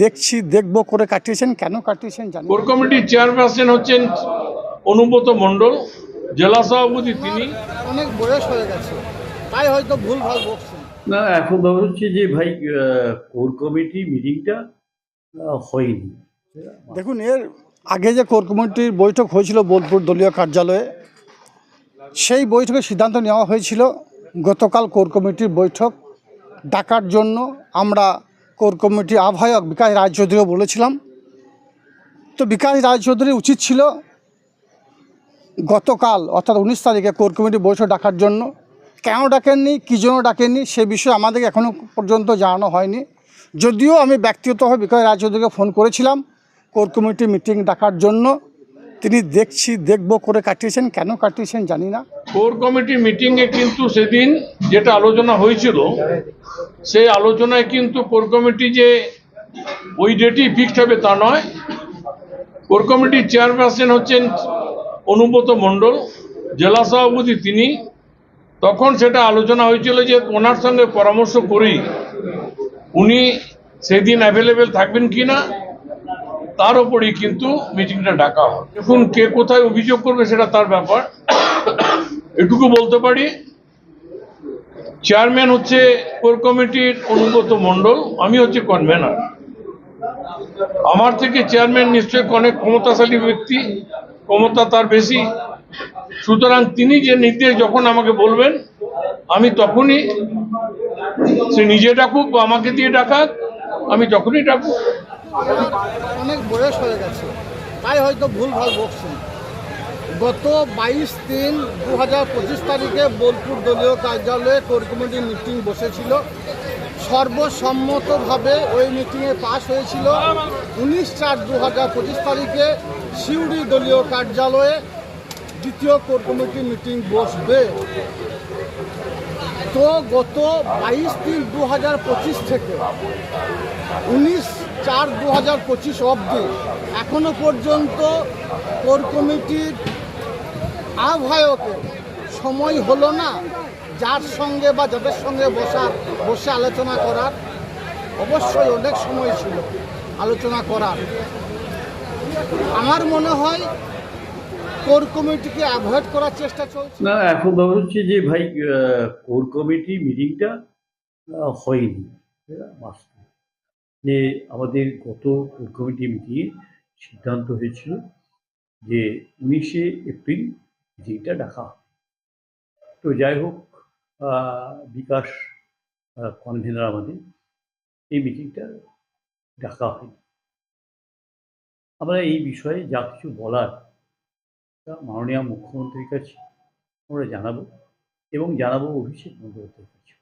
দেখছি দেখব করে কাটিয়েছেন। কেন কাটিয়েছেন জানি কোর কমিটির চেয়ারপারসন হচ্ছেন অনুব্রত মণ্ডল জেলা সভাপতি তিনি। অনেক বয়স হয়ে গেছে। তাই হয়তো ভুল ভালো বকছেন। না এখন ব্যাপার হচ্ছে যে ভাই কোর কমিটি মিটিংটা হয়নি। দেখুন এর আগে যে কোর কমিটির বৈঠক হয়েছিল বোলপুর দলীয় কার্যালয়ে সেই বৈঠকে সিদ্ধান্ত নেওয়া হয়েছিল গতকাল কোর কমিটির বৈঠক ডাকার জন্য আমরা কোর কমিটির আহ্বায়ক বিকাশ রায়চৌধুরীও বলেছিলাম। তো বিকাশ রায়চৌধুরী উচিত ছিল গতকাল, অর্থাৎ উনিশ তারিখে কোর কমিটি বৈঠক ডাকার জন্য। কেন ডাকেননি? কী জন্য ডাকেননি? সে বিষয়ে আমাদেরকে এখনও পর্যন্ত জানানো হয়নি। যদিও আমি ব্যক্তিগতভাবে বিকাশ রায়চৌধুরীকে ফোন করেছিলাম, কোর কমিটি মিটিং ডাকার জন্য। তিনি দেখছি, দেখব করে কাটিয়েছেন, কেন কাটিয়েছেন জানি না। কোর কমিটির মিটিংয়ে কিন্তু সেদিন যেটা আলোচনা হয়েছিল, সেই আলোচনায় কিন্তু কোর কমিটি যে ওই ডেটই ফিক্সড হবে তা নয়। কোর কমিটির চেয়ারপারসন হচ্ছেন অনুব্রত মণ্ডল, জেলা সভাপতি তিনি। তখন সেটা আলোচনা হয়েছিল যে ওনার সঙ্গে পরামর্শ করেই উনি সেদিন অ্যাভেলেবেল থাকবেন কি না তার উপরেই কিন্তু মিটিংটা ডাকা হয় এখন কে কোথায় অভিযোগ করবে সেটা তার ব্যাপার। এটুকু বলতে পারি, চেয়ারম্যান হচ্ছে কোর কমিটির অনুগত মণ্ডল, আমি হচ্ছে কনভেনার আমার থেকে চেয়ারম্যান নিশ্চয়ই অনেক ক্ষমতাশালী ব্যক্তি, ক্ষমতা তার বেশি। সুতরাং তিনি যে নির্দেশ যখন আমাকে বলবেন, আমি তখনই সে নিজে ডাকুক বা আমাকে দিয়ে ডাকাক, আমি তখনই ডাকুক অনেক বয়স হয়ে গেছে, তাই হয়তো ভুল ভালো বকছেন। গত বাইশ তিন দু হাজার পঁচিশ তারিখে বোলপুর দলীয় কার্যালয়ে কোর কমিটির মিটিং বসেছিল। সর্বসম্মতভাবে ওই মিটিংয়ে পাশ হয়েছিল। উনিশ চার দু হাজার পঁচিশ তারিখে সিউড়ি দলীয় কার্যালয়ে দ্বিতীয় কোর কমিটির মিটিং বসবে। তো গত বাইশ তিন দু হাজার পঁচিশ থেকে উনিশ চার দু হাজার পঁচিশ অবধি এখনও পর্যন্ত কোর কমিটির আহ্বায়কের সময় হলো না যার সঙ্গে বা যাদের সঙ্গে বসা, বসে আলোচনা করার। অবশ্যই অনেক সময় ছিল আলোচনা করার। আমার মনে হয় কোর কমিটিকে অ্যাভয়েড করার চেষ্টা চলছে। না, এখন হচ্ছে যে ভাই কোর কমিটি মিটিংটা হয়নি। যে আমাদের গত কোর কমিটি মিটিংয়ে সিদ্ধান্ত হয়েছিল যে উনিশে এপ্রিল মিটিংটা ডাকা তো যাই হোক বিকাশ কনভেনার আমাদের এই মিটিংটা ডাকা হয় আমরা এই বিষয়ে যা কিছু বলার, তা মাননীয় মুখ্যমন্ত্রীর কাছে আমরা জানাব এবং জানাব অভিষেক বন্দ্যোপাধ্যায়ের কাছে